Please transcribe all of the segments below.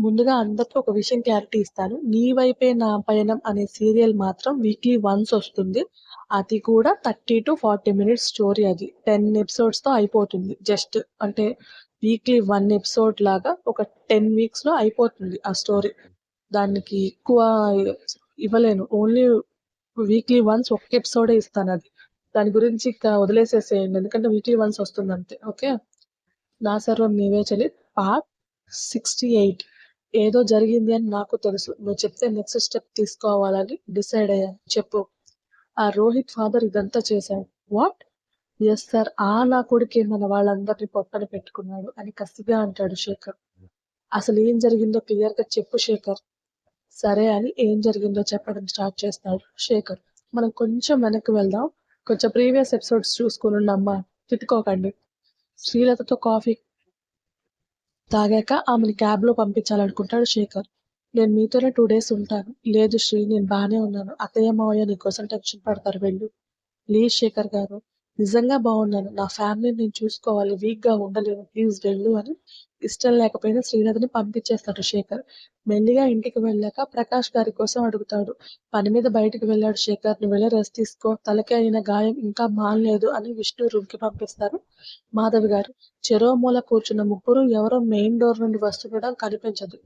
ముందుగా అందరికి ఒక విషయం క్లారిటీ ఇస్తాను. 'నీ వైపే నా పయనం' అనే సీరియల్ మాత్రం వీక్లీ వన్స్ వస్తుంది. అది కూడా 30-40 మినిట్స్ స్టోరీ అది. 10 ఎపిసోడ్స్‌తో అయిపోతుంది. జస్ట్ అంటే వీక్లీ వన్ ఎపిసోడ్ లాగా ఒక 10 వీక్స్‌లో అయిపోతుంది ఆ స్టోరీ. దానికి ఎక్కువ ఇవ్వలేను. ఓన్లీ వీక్లీ వన్స్ ఒక్క ఎపిసోడే అది దాని గురించి ఇంకా వదిలేసేసేయండి. ఎందుకంటే వీక్లీ వన్స్ వస్తుంది అంతే ఓకే. 'నా సర్వం నీవే చలి' పార్ట్ 68 ఏదో జరిగింది అని నాకు తెలుసు. నువ్వు చెప్తే నెక్స్ట్ స్టెప్ తీసుకోవాలని డిసైడ్ అయ్యాను. చెప్పు. ఆ రోహిత్ ఫాదర్ ఇదంతా చేశాడు. వాట్? Yes sir. ఆ నా కొడుకే మన వాళ్ళందరిని పొట్టలు పెట్టుకున్నాడు అని కసిగా అంటాడు శేఖర్. అసలు ఏం జరిగిందో క్లియర్గా చెప్పు శేఖర్. సరే అని ఏం జరిగిందో చెప్పడం స్టార్ట్ చేస్తాడు శేఖర్. మనం కొంచెం వెనక్కి వెళ్దాం. కొంచెం ప్రీవియస్ ఎపిసోడ్స్ చూసుకోనుండమ్మా. తిట్టుకోకండి. శ్రీలతతో కాఫీ తాగాక ఆమెను క్యాబ్‌లో పంపించాలనుకుంటాడు శేఖర్. నేను మీతోనే టూ డేస్ ఉంటాను. లేదు శ్రీ నేను బాగానే ఉన్నాను. అత్తయ్య, మావయ్య నీకోసం టెన్షన్ పడతారు వెళ్ళు. ప్లీజ్ శేఖర్ గారు. నిజంగా బాగున్నాను నా ఫ్యామిలీని నేను చూసుకోవాలి. వీక్‌గా ఉండలేను. ప్లీజ్ వెళ్ళు అని ఇష్టం లేకపోయినా శ్రీలతని పంపించేస్తాడు శేఖర్. మెల్లిగా ఇంటికి వెళ్ళాక ప్రకాష్ గారి కోసం అడుగుతాడు. పని మీద బయటికి వెళ్ళాడు శేఖర్. నువ్వెళ్ళి రెస్ట్ తీసుకో. తలకి అయిన గాయం ఇంకా మానలేదు అని విష్ణు రూమ్‌కి పంపిస్తారు మాధవి గారు. చెరో మూల కూర్చున్న ముగ్గురు ఎవరో మెయిన్ డోర్ నుండి వస్తుండడం కనిపించదు.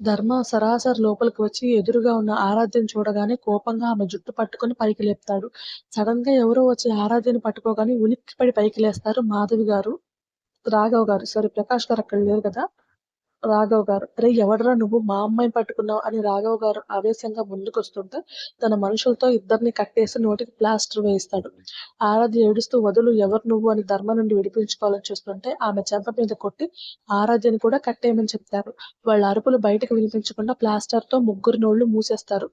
ధర్మ సరాసరి లోపలికి వచ్చి ఎదురుగా ఉన్న ఆరాధ్యం చూడగానే కోపంగా ఆమె జుట్టు పట్టుకుని పైకి లేపుతాడు. సడన్గా ఎవరో వచ్చి ఆరాధ్యని పట్టుకోగానే ఉలిక్కిపడి పైకి లేస్తారు మాధవి గారు, రాఘవ్ గారు. సారీ ప్రకాష్ గారు అక్కడ లేరు కదా! రాఘవ్ గారు. అరే ఎవడరా నువ్వు మా అమ్మాయిని పట్టుకున్నావు" అని రాఘవ్ గారు ఆవేశంగా ముందుకొస్తుంటే తన మనుషులతో ఇద్దరిని కట్టేసి నోటికి ప్లాస్టర్ వేయిస్తాడు. ఆరాధ్య ఏడుస్తూ వదులు ఎవరు నువ్వు అని ధర్మ నుండి విడిపించుకోవాలని చూస్తుంటే ఆమె చెంప మీద కొట్టి ఆరాధ్యని కూడా కట్టేయమని చెప్తారు. వాళ్ళ అరుపులు బయటకు వినిపించకుండా ప్లాస్టర్‌తో ముగ్గురు నోళ్ళు మూసేస్తారు.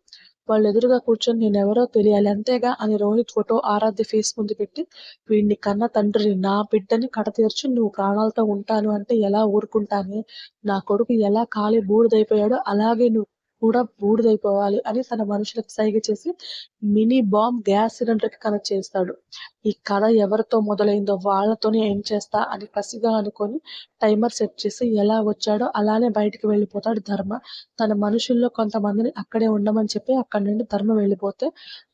వాళ్ళు ఎదురుగా కూర్చొని నేనెవరో తెలియాలి అంతేగా అని రోహిత్ ఫోటో ఆరాధ్య ఫేస్ ముందు పెట్టి వీడిని కన్న తండ్రిని, నా బిడ్డని కడతీర్చి నువ్వు ప్రాణాలతో ఉంటాను అంటే ఎలా ఊరుకుంటానే? నా కొడుకు ఎలా కాలి బూడిదైపోయాడో అలాగే నువ్వు కూడా బూడిదైపోవాలి అని తన మనుషులకు సైగ చేసి మినీ బాంబ్ గ్యాస్ సిలిండర్‌కి కనెక్ట్ చేస్తాడు. ఈ కథ ఎవరితో మొదలైందో వాళ్ళతోనే ఏం చేస్తా అని పసిగా అనుకొని టైమర్ సెట్ చేసి ఎలా వచ్చాడో అలానే బయటికి వెళ్ళిపోతాడు ధర్మ. తన మనుషుల్లో కొంతమందిని అక్కడే ఉండమని చెప్పి అక్కడి నుండి ధర్మ వెళ్ళిపోతే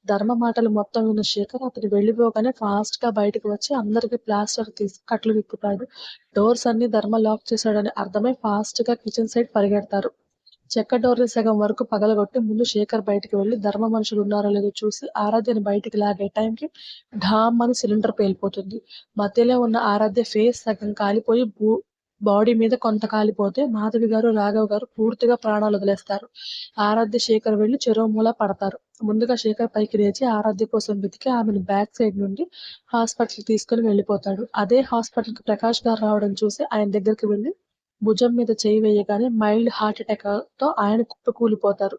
ధర్మ మాటలు మొత్తం విన్న శేఖర్ అతను వెళ్ళిపోగానే ఫాస్ట్గా బయటకు వచ్చి అందరికి ప్లాస్టర్ తీసి కట్లు విప్పుతాడు. డోర్స్ అన్ని ధర్మ లాక్ చేశాడని అర్థమై ఫాస్ట్‌గా కిచెన్ సైడ్ పరిగెడతారు. చెక్క డోర్ల సగం వరకు పగలగొట్టి ముందు శేఖర్ బయటికి వెళ్ళి ధర్మ మనుషులు ఉన్నారో లేదో చూసి ఆరాధ్యని బయటికి లాగే టైంకి ఢామ్ అని సిలిండర్ పేలిపోతుంది. మధ్యలో ఉన్న ఆరాధ్య ఫేస్ సగం కాలిపోయి బూ బాడీ మీద కొంత కాలిపోతే మాధవి గారు, రాఘవ్ గారు పూర్తిగా ప్రాణాలు వదిలేస్తారు. ఆరాధ్య, శేఖర్ వెళ్ళి చెరో మూల పడతారు. ముందుగా శేఖర్ పైకి లేచి ఆరాధ్య కోసం వెతికి ఆమెను బ్యాక్ సైడ్ నుండి హాస్పిటల్ తీసుకుని వెళ్ళిపోతాడు. అదే హాస్పిటల్‌కి ప్రకాష్ గారు రావడం చూసి ఆయన దగ్గరికి వెళ్ళి భుజం మీద చేయి వేయగానే మైల్డ్ హార్ట్ అటాక్‌తో ఆయన కుప్పకూలిపోతారు.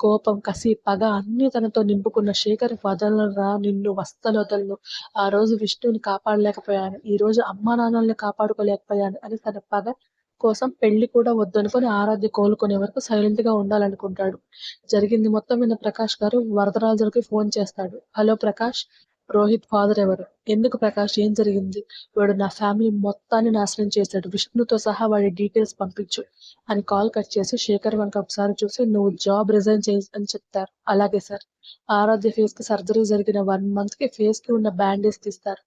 కోపం, కసి, పగ అన్ని తనతో నింపుకున్న శేఖర్ వదలరా నిన్ను అస్సలొదలను. ఆ రోజు విష్ణుని కాపాడలేకపోయాను. ఈ రోజు అమ్మానాన్నల్ని కాపాడుకోలేకపోయాను అని తన పగ కోసం పెళ్ళి కూడా వద్దనుకొని ఆరాధ్య కోలుకునే వరకు సైలెంట్గా ఉండాలనుకుంటాడు. జరిగింది మొత్తం విన్న ప్రకాష్ గారు వరదరాజులకి ఫోన్ చేస్తాడు. హలో ప్రకాష్. రోహిత్ ఫాదర్ ఎవరు? ఎందుకు ప్రకాష్ ఏం జరిగింది? వాడు నా ఫ్యామిలీ మొత్తాన్ని నాశనం చేశాడు. విష్ణుతో సహా వాడి డీటెయిల్స్ పంపించు అని కాల్ కట్ చేసి శేఖర్ వంక ఒకసారి చూసి నువ్వు జాబ్ రిజైన్ చేయి అని చెప్తారు. అలాగే సార్. ఆరాధ్య ఫేస్కి సర్జరీ జరిగిన వన్ మంత్కి ఫేస్కి ఉన్న బ్యాండేజ్ తీస్తారు.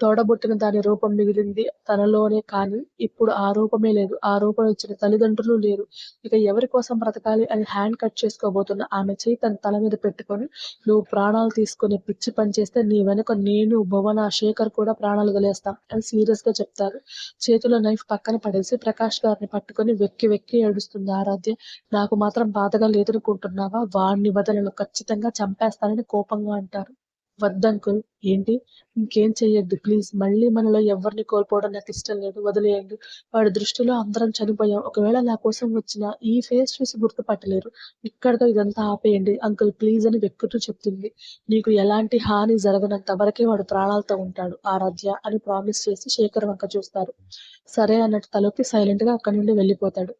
తోడబుట్టిన దాని రూపం మిగిలింది తనలోనే కానీ ఇప్పుడు ఆ రూపమే లేదు. ఆ రూపం ఇచ్చిన తల్లిదండ్రులు లేరు. ఇక ఎవరి కోసం బ్రతకాలి అని హ్యాండ్ కట్ చేసుకోబోతున్న ఆమె చేయి తన తల మీద పెట్టుకొని నువ్వు ప్రాణాలు తీసుకుని పిచ్చి పని చేస్తే నీ వెనుక నేను, భువన, శేఖర్ కూడా ప్రాణాలు వదిలేస్తాం అని సీరియస్గా చెప్తారు. చేతిలో నైఫ్ పక్కన పడేసి ప్రకాష్ గారిని పట్టుకొని వెక్కి వెక్కి ఏడుస్తుంది ఆరాధ్య. నాకు మాత్రం బాధగా లేదనుకుంటున్నావా? వాణ్ణి వదలను. ఖచ్చితంగా చంపేస్తానని కోపంగా అంటారు. వద్దంకుల్. ఏంటి? ఇంకేం చెయ్యొద్దు ప్లీజ్. మళ్ళీ మనలో ఎవ్వరిని కోల్పోవడం నాకు ఇష్టం లేదు. వదిలేయండి. వాడి దృష్టిలో అందరం చనిపోయాం. ఒకవేళ నా కోసం వచ్చిన ఈ ఫేస్ చూసి గుర్తుపట్టలేరు. ఇక్కడితో ఇదంతా ఆపేయండి అంకుల్ ప్లీజ్ అని వెక్కుతూ చెప్తుంది. నీకు ఎలాంటి హాని జరగనంత వరకే వాడు ప్రాణాలతో ఉంటాడు ఆరాధ్య అని ప్రామిస్ చేసి శేఖర్ వంక చూస్తారు. సరే అన్నట్టు తలోపి సైలెంట్గా అక్కడి నుండి వెళ్ళిపోతాడు.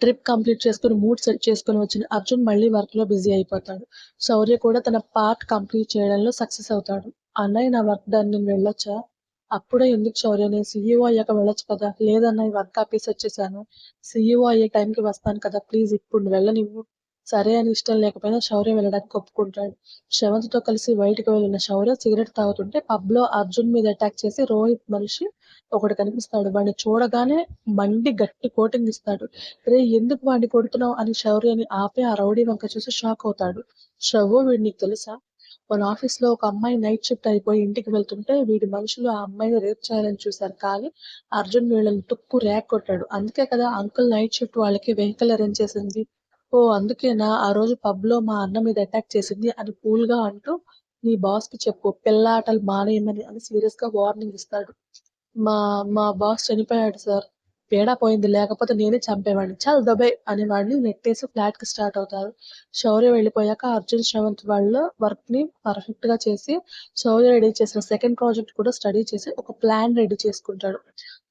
ట్రిప్ కంప్లీట్ చేసుకుని మూడ్ సెట్ చేసుకుని వచ్చిన అర్జున్ మళ్ళీ వర్క్‌లో బిజీ అయిపోతాడు. శౌర్య కూడా తన పార్ట్ కంప్లీట్ చేయడంలో సక్సెస్ అవుతాడు. అన్నయ్య నా వర్క్ డన్ నేను వెళ్ళొచ్చా? అప్పుడే ఎందుకు శౌర్య నేను సీఈఓ అయ్యాక వెళ్ళొచ్చు కదా లేదన్నా వర్క్ ఆపేసి వచ్చేసాను సీఈఓ అయ్యే టైంకి వస్తాను కదా ప్లీజ్ ఇప్పుడు వెళ్ళనివ్వు సరే అని ఇష్టం లేకపోయినా శౌర్య వెళ్ళడానికి ఒప్పుకుంటాడు. శ్రవంత్తో కలిసి బయటకు వెళ్ళిన శౌర్య సిగరెట్ తాగుతుంటే పబ్లో అర్జున్ మీద అటాక్ చేసి రోహిత్ మనిషి ఒకటి కనిపిస్తాడు. వాడిని చూడగానే మండి గట్టి కోటింగ్ ఇస్తాడు. రే ఎందుకు వాడిని కొడుతున్నావు అని శౌర్యని ఆపి ఆ రౌడీ వంక చూసి షాక్ అవుతాడు. శ్రవో వీడు నీకు తెలుసా? మన ఆఫీస్లో ఒక అమ్మాయి నైట్ షిఫ్ట్ అయిపోయి ఇంటికి వెళ్తుంటే వీడి మనుషులు ఆ అమ్మాయిని రేప్ చేయాలని చూశారు. కానీ అర్జున్ వీళ్ళని తుక్కు ర్యాక్ కొట్టాడు. అందుకే కదా అంకుల్ నైట్ షిఫ్ట్ వాళ్ళకి వెహికల్ అరేంజ్ చేసింది. ఓ అందుకేనా? ఆ రోజు పబ్లో మా అన్న మీద అటాక్ చేసింది అని కూల్గా అంటూ నీ బాస్కి చెప్పు. పిల్లాటలు మానేయమని అని సీరియస్గా వార్నింగ్ ఇస్తాడు. మా మా బాస్ చనిపోయాడు సార్. పేడ పోయింది. లేకపోతే నేనే చంపేవాడిని. చాలు దబే అని వాడిని నెట్టేసి ఫ్లాట్కి స్టార్ట్ అవుతారు. శౌర్య వెళ్ళిపోయాక అర్జున్ శ్రవంత్ వాళ్ళ వర్క్ని పర్ఫెక్ట్గా చేసి శౌర్య రెడీ చేసిన సెకండ్ ప్రాజెక్ట్ కూడా స్టడీ చేసి ఒక ప్లాన్ రెడీ చేసుకుంటాడు.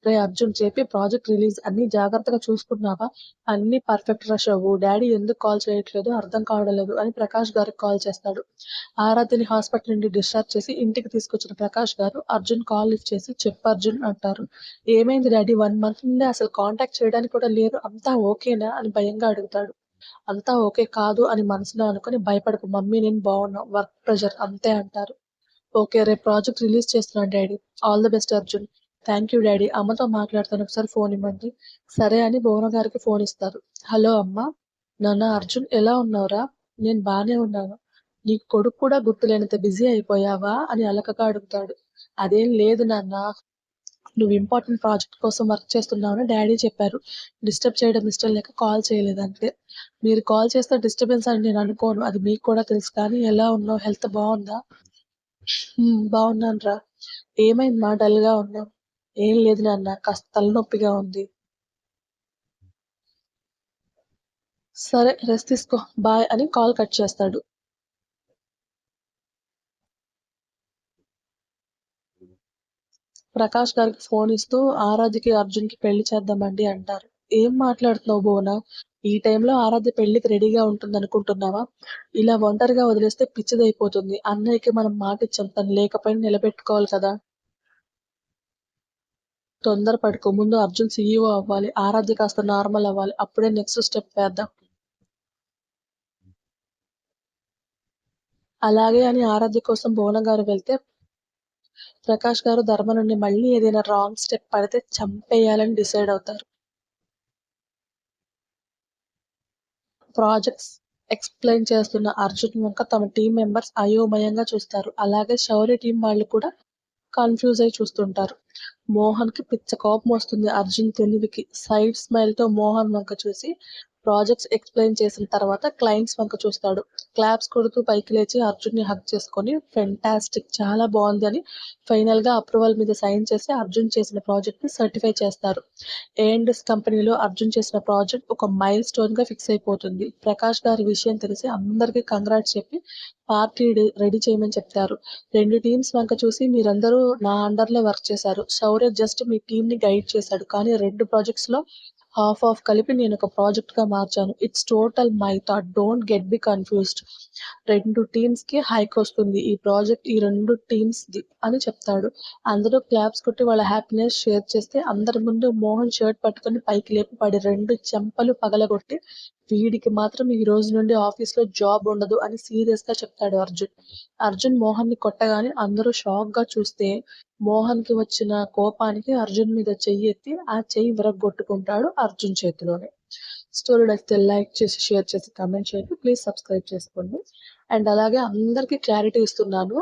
రే అర్జున్ చెప్పి ప్రాజెక్ట్ రిలీజ్ అన్ని జాగ్రత్తగా చూసుకున్నావా అన్ని పర్ఫెక్ట్ రష్ అవ్వు డాడీ ఎందుకు కాల్ చేయట్లేదు? అర్థం కావడం లేదు అని ప్రకాష్ గారికి కాల్ చేస్తాడు. ఆరాధ్యని హాస్పిటల్ నుండి డిశ్చార్జ్ చేసి ఇంటికి తీసుకొచ్చిన ప్రకాష్ గారు అర్జున్ కాల్ లిఫ్ట్ చేసి చెప్పు అర్జున్ అంటారు. ఏమైంది డాడీ? వన్ మంత్ నుండి అసలు కాంటాక్ట్ చేయడానికి కూడా లేరు. అంతా ఓకేనా అని భయంగా అడుగుతాడు. అంతా ఓకే కాదు అని మనసులో అనుకుని భయపడకు. మమ్మీ నేను బాగున్నా. వర్క్ ప్రెషర్ అంతే అంటారు. ఓకే రేపు ప్రాజెక్ట్ రిలీజ్ చేస్తున్నాను daddy. All the best Arjun. Thank you daddy అమ్మతో మాట్లాడతాను. ఒకసారి ఫోన్ ఇవ్వండి. సరే అని భువన గారికి ఫోన్ ఇస్తారు. హలో అమ్మ. నాన్న అర్జున్ ఎలా ఉన్నావురా? నేను బానే ఉన్నాను. నీకు కొడుకు కూడా గుర్తులేనంత బిజీ అయిపోయావా? అని అలకగా అడుగుతాడు. అదేం లేదు నాన్న. నువ్వు ఇంపార్టెంట్ ప్రాజెక్ట్ కోసం వర్క్ చేస్తున్నావని డాడీ చెప్పారు. డిస్టర్బ్ చేయడం ఇష్టం లేక కాల్ చేయలేదు అంతే. మీరు కాల్ చేస్తే డిస్టర్బెన్స్ అని నేను అనుకోను. అది మీకు కూడా తెలుసు కానీ ఎలా ఉన్నావు? హెల్త్ బాగుందా? బాగున్నాను రా ఏమైంది మా డల్గా ఉన్నావు? ఏం లేదు నాన్న కాస్త తలనొప్పిగా ఉంది. సరే రెస్ట్ తీసుకో బాయ్ అని కాల్ కట్ చేస్తాడు. ప్రకాష్ గారికి ఫోన్ ఇస్తూ ఆరాధ్యకి అర్జున్కి పెళ్ళి చేద్దామండి అంటారు. ఏం మాట్లాడుతున్నావు బోనా? ఈ టైంలో ఆరాధ్య పెళ్ళికి రెడీగా ఉంటుంది అనుకుంటున్నావా ఇలా ఒంటరిగా వదిలేస్తే పిచ్చిదైపోతుంది. అన్నయ్యకి మనం మాట ఇచ్చాం తను లేకపోయినా నిలబెట్టుకోవాలి కదా. తొందర పడుకో ముందు అర్జున్ సీఈఓ అవ్వాలి. ఆరాధ్య కాస్త నార్మల్ అవ్వాలి. అప్పుడే నెక్స్ట్ స్టెప్ వేద్దాం. అలాగే అని ఆరాధ్య కోసం భువన గారు వెళ్తే ప్రకాష్ గారు ధర్మ నుండి మళ్ళీ ఏదైనా రాంగ్ స్టెప్ పడితే చంపేయాలని డిసైడ్ అవుతారు. ప్రాజెక్ట్స్ ఎక్స్ప్లెయిన్ చేస్తున్న అర్జున్ వంక తమ టీం మెంబర్స్ అయోమయంగా చూస్తారు. అలాగే శౌర్య టీం వాళ్ళు కూడా కన్ఫ్యూజ్ అయి చూస్తుంటారు. మోహన్కి పిచ్చ కోపం వస్తుంది. అర్జున్ తెలివికి సైడ్ స్మైల్తో మోహన్ వంక చూసి ప్రాజెక్ట్స్ ఎక్స్ప్లెయిన్ చేసిన తర్వాత క్లయింట్స్ వంక చూస్తాడు. క్లాప్స్ కొడుతూ పైకి లేచి అర్జున్ని హక్ చేసుకొని ఫెంటాస్టిక్ చాలా బాగుంది అని ఫైనల్గా అప్రూవల్ మీద సైన్ చేసి అర్జున్ చేసిన ప్రాజెక్ట్ని సర్టిఫై చేస్తారు. ఏఎండ్ఎస్ కంపెనీలో అర్జున్ చేసిన ప్రాజెక్ట్ ఒక మైల్ స్టోన్గా ఫిక్స్ అయిపోతుంది. ప్రకాష్ గారి విషయం తెలిసి అందరికీ కంగ్రాట్స్ చెప్పి పార్టీ రెడీ చేయమని చెప్తారు. రెండు టీమ్స్ వంక చూసి మీరందరూ నా అండర్లో వర్క్ చేశారు. శౌర్య జస్ట్ మీ టీం ని గైడ్ చేశాడు. కానీ రెండు ప్రాజెక్ట్స్లో హాఫ్ ఆఫ్ కలిపి నేను ఒక ప్రాజెక్ట్గా మార్చాను. It's total my thought don't get be confused రెండు టీమ్స్కి హైక్ వస్తుంది. ఈ ప్రాజెక్ట్ ఈ రెండు టీమ్స్ ది అని చెప్తాడు. అందరూ క్లాప్స్ కొట్టి వాళ్ళ హ్యాపీనెస్ షేర్ చేస్తే అందరి ముందు మోహన్ షర్ట్ పట్టుకొని పైకి లేపి పడి రెండు చెంపలు పగలగొట్టి వీడికి మాత్రం ఈ రోజు నుండి ఆఫీస్లో జాబ్ ఉండదు అని సీరియస్గా చెప్తాడు అర్జున్. అర్జున్ మోహన్ని కొట్టగానే అందరూ షాక్గా చూస్తే మోహన్కి వచ్చిన కోపానికి అర్జున్ మీద చెయ్యి ఎత్తి ఆ చెయ్యి విరగొట్టుకుంటాడు అర్జున్ చేతిలోనే. స్టోరీ నచ్చితే లైక్ చేసి షేర్ చేసి కామెంట్ చేయండి. ప్లీజ్ సబ్స్క్రైబ్ చేసుకోండి. అండ్ అలాగే అందరికీ క్లారిటీ ఇస్తున్నాను.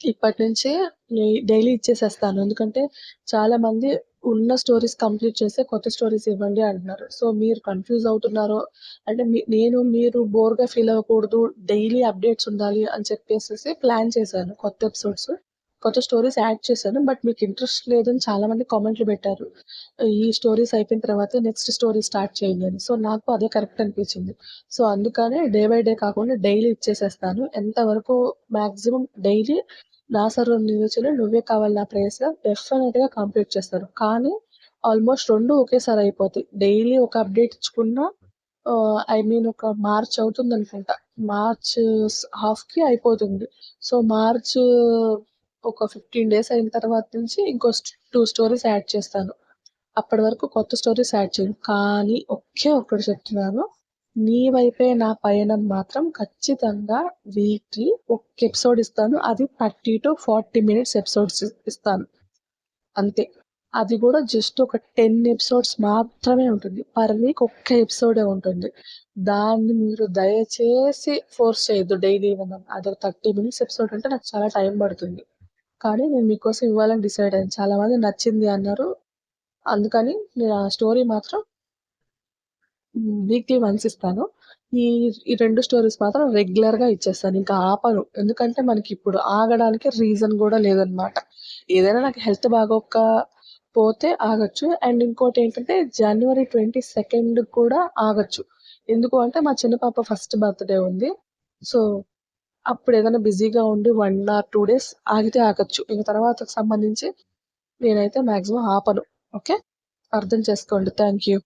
ఇప్పటి నుంచే డైలీ ఇచ్చేసేస్తాను. ఎందుకంటే చాలా మంది ఉన్న స్టోరీస్ కంప్లీట్ చేస్తే కొత్త స్టోరీస్ ఇవ్వండి అంటున్నారు. సో మీరు కన్ఫ్యూజ్ అవుతున్నారో అంటే మీ- నేను మీరు బోర్గా ఫీల్ అవ్వకూడదు డైలీ అప్డేట్స్ ఉండాలి అని చెప్పేసి ప్లాన్ చేశాను. కొత్త ఎపిసోడ్స్ కొత్త స్టోరీస్ యాడ్ చేశాను బట్ మీకు ఇంట్రెస్ట్ లేదని చాలా మంది కామెంట్లు పెట్టారు. ఈ స్టోరీస్ అయిపోయిన తర్వాత నెక్స్ట్ స్టోరీ స్టార్ట్ చేయండి అని. సో నాకు అదే కరెక్ట్ అనిపించింది. సో అందుకనే డే బై డే కాకుండా డైలీ ఇచ్చేసేస్తాను. ఎంతవరకు మాక్సిమం డైలీ నా సర్వం నియోజన నువ్వే కావాలి నా ప్రేయస్ డెఫినెట్గా డెఫినెట్గా కంప్లీట్ చేస్తాను కానీ ఆల్మోస్ట్ రెండు ఒకేసారి అయిపోతాయి. డైలీ ఒక అప్డేట్ ఇచ్చుకున్నా ఐ మీన్ ఒక మార్చ్ అవుతుంది అనుకుంటా. మార్చ్ హాఫ్కి అయిపోతుంది. సో మార్చ్ ఒక ఫిఫ్టీన్ డేస్ అయిన తర్వాత నుంచి ఇంకో టూ స్టోరీస్ యాడ్ చేస్తాను. అప్పటి వరకు కొత్త స్టోరీస్ యాడ్ చేయను. కానీ ఒకే ఒక్కటి చెప్తున్నాను. నీ వైపే నా పయనం మాత్రం ఖచ్చితంగా వీక్లీ ఒక ఎపిసోడ్ ఇస్తాను. అది thirty to forty minutes episodes ఇస్తాను. అంతే. అది కూడా జస్ట్ ఒక టెన్ ఎపిసోడ్స్ మాత్రమే ఉంటుంది. పర్ వీక్ ఒక్క ఎపిసోడే ఉంటుంది. దాన్ని మీరు దయచేసి ఫోర్స్ చేయొద్దు డైలీ ఇవ్వమని అది ఒక థర్టీ మినిట్స్ ఎపిసోడ్ అంటే నాకు చాలా టైం పడుతుంది. కానీ నేను మీకోసం ఇవ్వాలని డిసైడ్ అయ్యాను. చాలా మంది నచ్చింది అన్నారు. అందుకని నేను ఆ స్టోరీ మాత్రం వీక్లీ వన్స్ ఇస్తాను. ఈ ఈ రెండు స్టోరీస్ మాత్రం రెగ్యులర్గా ఇచ్చేస్తాను. ఇంకా ఆపను. ఎందుకంటే మనకి ఇప్పుడు ఆగడానికి రీజన్ కూడా లేదనమాట ఏదైనా నాకు హెల్త్ బాగోక పోతే ఆగచ్చు. అండ్ ఇంకోటి ఏంటంటే జనవరి ట్వంటీ సెకండ్ కూడా ఆగచ్చు. ఎందుకు అంటే మా చిన్న పాప ఫస్ట్ బర్త్డే ఉంది. సో అప్పుడు ఏదైనా బిజీగా ఉండి వన్ ఆర్ టూ డేస్ ఆగితే ఆగచ్చు. ఇంక తర్వాత సంబంధించి నేనైతే మ్యాక్సిమం ఆపను. ఓకే? అర్థం చేసుకోండి. Thank you